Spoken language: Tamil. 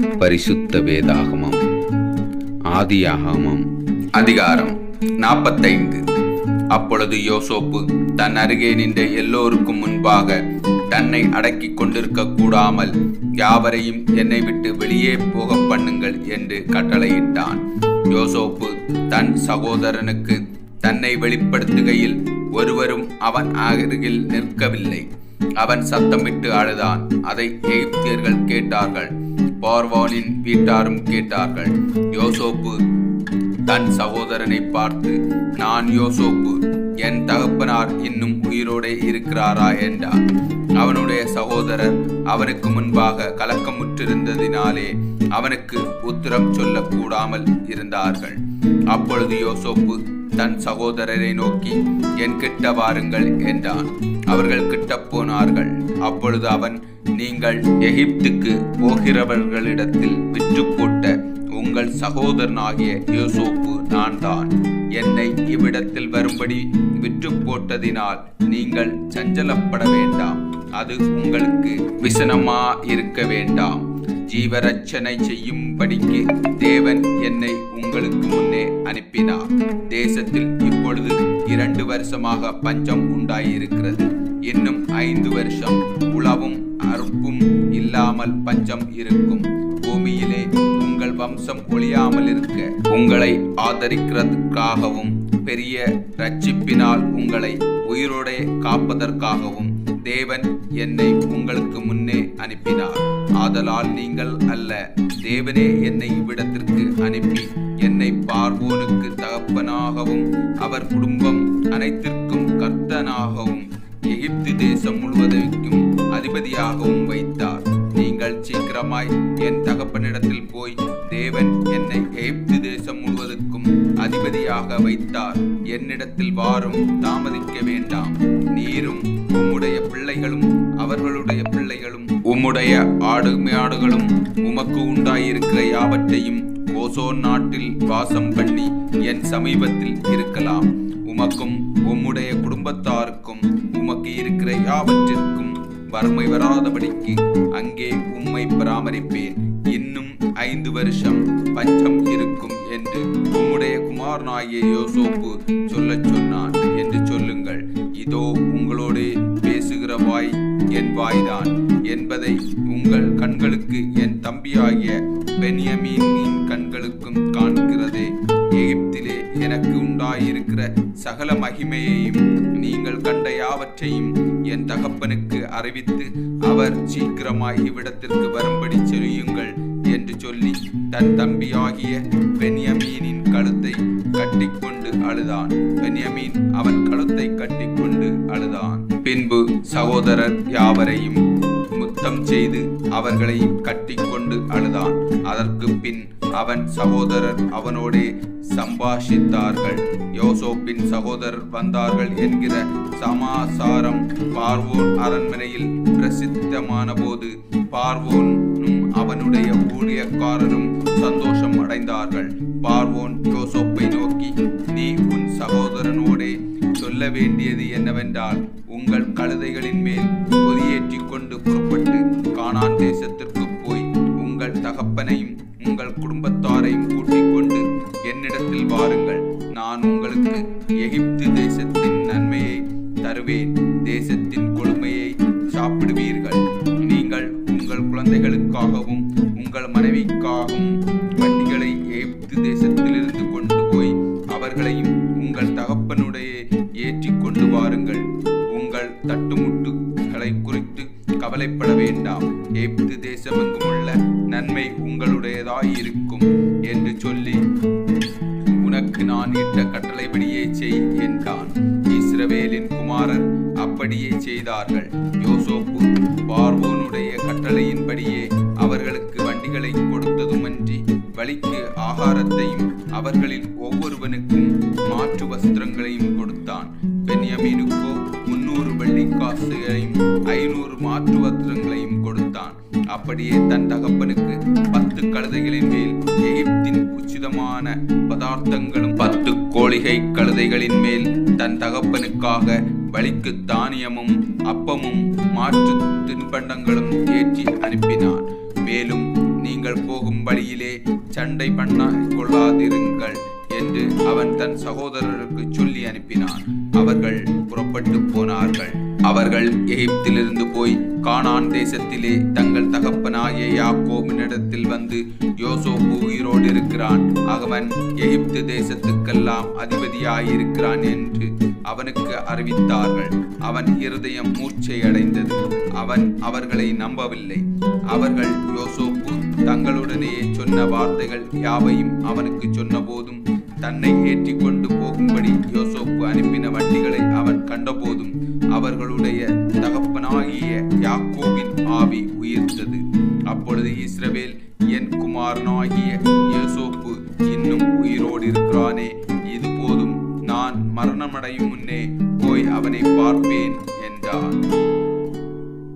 பரிசுத்த வேதாகமம். ஆதியாகமம். அதிகாரம் நாற்பத்தைந்து அப்பொழுது யோசோப்பு தன் அருகே நின்ற எல்லோருக்கும் முன்பாக தன்னை அடக்கிக் கொண்டிருக்க கூடாமல் யாவரையும் என்னை விட்டு வெளியே போக பண்ணுங்கள் என்று கட்டளையிட்டான். யோசோப்பு தன் சகோதரனுக்கு தன்னை வெளிப்படுத்துகையில் ஒருவரும் அவன் அருகில் நிற்கவில்லை. அவன் சத்தமிட்டு அழுதான். அதை எகிப்தியர்கள் கேட்டார்கள். பார்வானின் வீட்டாரும் கேட்டார்கள் யோசோப்பு தன் சகோதரனை பார்த்து நான் யோசோப்பு என் தகப்பனார் இன்னும் உயிரோடே இருக்கிறாரா? என்றார் அவனுடைய சகோதரர் அவனுக்கு முன்பாக கலக்கமுற்றிருந்ததினாலே அவனுக்கு உத்தரம் சொல்லக்கூடாமல் இருந்தார்கள். அப்பொழுது யோசோப்பு தன் சகோதரரை நோக்கி என் கிட்ட வாருங்கள் என்றான். அவர்கள் கிட்ட அப்பொழுது அவன் நீங்கள் எகிப்துக்கு போகிறவர்களிடத்தில் விற்றுப்போட்ட உங்கள் சகோதரனாகிய யோசோப்பு நான் தான். என்னை இவ்விடத்தில் வரும்படி விற்று போட்டதினால் நீங்கள் சஞ்சலப்பட வேண்டாம். அது உங்களுக்கு விசனமா இருக்க வேண்டாம். ஜீவரட்சனை செய்யும்படிக்கு தேவன் என்னை உங்களுக்கு முன்னே அனுப்பினார். தேசத்தில் இப்பொழுது இரண்டு வருஷமாக பஞ்சம் உண்டாயிருக்கிறது. இன்னும் ஐந்து வருஷம் உழவும் அறுப்பும் இல்லாமல் பஞ்சம் இருக்கும். பூமியிலே உங்கள் வம்சம் ஒழியாமல் இருக்க உங்களை ஆதரிக்கிறதுக்காகவும் பெரிய ரட்சிப்பினால் உங்களை உயிரோடே காப்பதற்காகவும் தேவன் என்னை உங்களுக்கு முன்னே அனுப்பினார். ஆதலால் நீங்கள் அல்ல தேவனே என்னை இவ்விடத்திற்கு அனுப்பி என்னை பார்வோனுக்கு தகப்பனாகவும் அவர் குடும்பம் அனைத்திற்கும் கர்த்தனாகவும் தேசம் முழுவதற்கும் அதிபதியாகவும் வைத்தார். நீங்கள் சீக்கிரமாய் என் தகப்பனிடத்தில் போய் தேவன் என்னை எகிப்து தேசம் முழுவதற்கும் அதிபதியாக வைத்தார். என்னிடத்தில் வாரும் தாமதிக்க வேண்டாம். நீரும் உம்முடைய பிள்ளைகளும் அவர்களுடைய பிள்ளைகளும் உம்முடைய ஆடு மாடுகளும் உமக்கு உண்டாயிருக்கிற யாவற்றையும் ஓசோன் நாட்டில் வாசம் பண்ணி என் சமீபத்தில் இருக்கலாம். உமக்கும் உம்முடைய குடும்பத்தாருக்கும் உமக்கு இருக்கிற யாவற்றிற்கும் வறுமை வராதபடிக்கு அங்கே உம்மை பராமரிப்பேன். இன்னும் ஐந்து வருஷம் பஞ்சம் இருக்கும் என்று உம்முடைய குமாரனாகிய யோசோப்பு சொல்லச் சொன்னான் என்று சொல்லுங்கள். இதோ உங்களோடு பேசுகிற வாய் என் வாய்தான் என்பதை உங்கள் கண்களுக்கு என் தம்பியாகிய பெனியமீனின் இருக்கிற சகல மகிமையையும் நீங்கள் கண்ட யாவற்றையும் என் தகப்பனுக்கு அறிவித்து அவர் சீக்கிரமாய் இவ்விடத்திற்கு வரும்படி செய்யுங்கள் என்று சொல்லி தன் தம்பியாகிய பென்யமீனின் கழுத்தை கட்டிக்கொண்டு அழுதான். பென்யமீன் அவன் கழுத்தை கட்டிக்கொண்டு அழுதான். பின்பு சகோதரர் யாவரையும் முத்தம் செய்து அவர்களை கட்டிக்கொண்டு அழுதான். அதற்கு பின் அவன் சகோதரர். அவனோடே சம்பாஷித்தார்கள். யோசோப்பின் சகோதரர் வந்தார்கள் என்கிற சமாசாரம் பார்வோன் அரண்மனையில் பிரசித்தமான போது பார்வோனும் அவனுடைய ஊழியக்காரரும் சந்தோஷம் அடைந்தார்கள். பார்வோன் யோசோப்பை நோக்கி நீ உன் சகோதரனோடே சொல்ல வேண்டியது என்னவென்றால் உங்கள் கழுதைகளின் மேல் கொதியேற்றி கொண்டு புறப்பட்டு தருவேன் தேசத்தின் கொழுமையை சாப்பிடுவீர்கள். நீங்கள் உங்கள் குழந்தைகளுக்காகவும் உங்கள் மனைவிக்காகவும் வண்டிகளை எகிப்து தேசத்திலிருந்து கொண்டு போய் அவர்களையும் உங்கள் தகப்பனுடைய ஏற்றி கொண்டு வாருங்கள். உங்கள் தட்டுமுட்டுகளை குறித்து கவலைப்பட வேண்டாம். எகிப்து தேசமெங்கும் உள்ள நன்மை உங்களுடையதாய் இருக்கும் என்று சொல்லி சொன்னபடியே செய்தார்கள். யோசோப்பு பார்வோனுடைய கட்டளையின்படியே அவர்களுக்கு வண்டிகளை கொடுத்ததுமன்றி வழிக்கு ஆகாரத்தையும் அவர்களில் ஒவ்வொருவனுக்கும் மாற்று வஸ்திரங்களையும் கொடுத்தான். பென்யமீனுக்கோ முன்னூறு வெள்ளிக்காசுகளையும் ஐநூறு மாற்று வஸ்திரங்களையும் கொடுத்தான். அப்படியே தன் தகப்பனுக்கு பத்து கழுதைகளின் மேல் எகிப்தின் உச்சிதமான பதார்த்தங்களும் பத்து கழுதைகளின் மேல் தன் தகப்பனுக்காக வழிக்கு தானியமும் அப்பமும் மாற்று தின்பண்டங்களும் ஏற்றி அனுப்பினான். மேலும் நீங்கள் நீங்கள் போகும் வழியிலே சண்டை பண்ண கொள்ளாதிருங்கள் என்று அவன் தன் சகோதரருக்கு சொல்லி அனுப்பினான். அவர்கள் புறப்பட்டு போனார்கள். அவர்கள் எகிப்திலிருந்து போய் கானான் தேசத்திலே தங்கள் தகப்பனாகிய யாக்கோமினிடத்தில் வந்து யோசோப்பு உயிரோடு இருக்கிறான். அவன் எகிப்து தேசத்துக்கெல்லாம் அதிபதியாயிருக்கிறான் என்று அவனுக்கு அறிவித்தார்கள். அவன் இருதயம் மூர்ச்சை அடைந்தது அவன் அவர்களை நம்பவில்லை. அவர்கள் யோசோப்பு தங்களுடனேயே சொன்ன வார்த்தைகள் யாவையும் அவனுக்கு சொன்னபோதும் தன்னை ஏற்றி கொண்டு போகும்படி அவர்களுடைய தகப்பனாகிய யாக்கோபின் ஆவி உயிர்த்தது. அப்பொழுது இஸ்ரவேல் என் குமாரனாகிய யோசோப்பு இன்னும் உயிரோடு இருக்கிறானே இது போதும் நான் மரணமடையும் முன்னே போய் அவனை பார்ப்பேன் என்றார்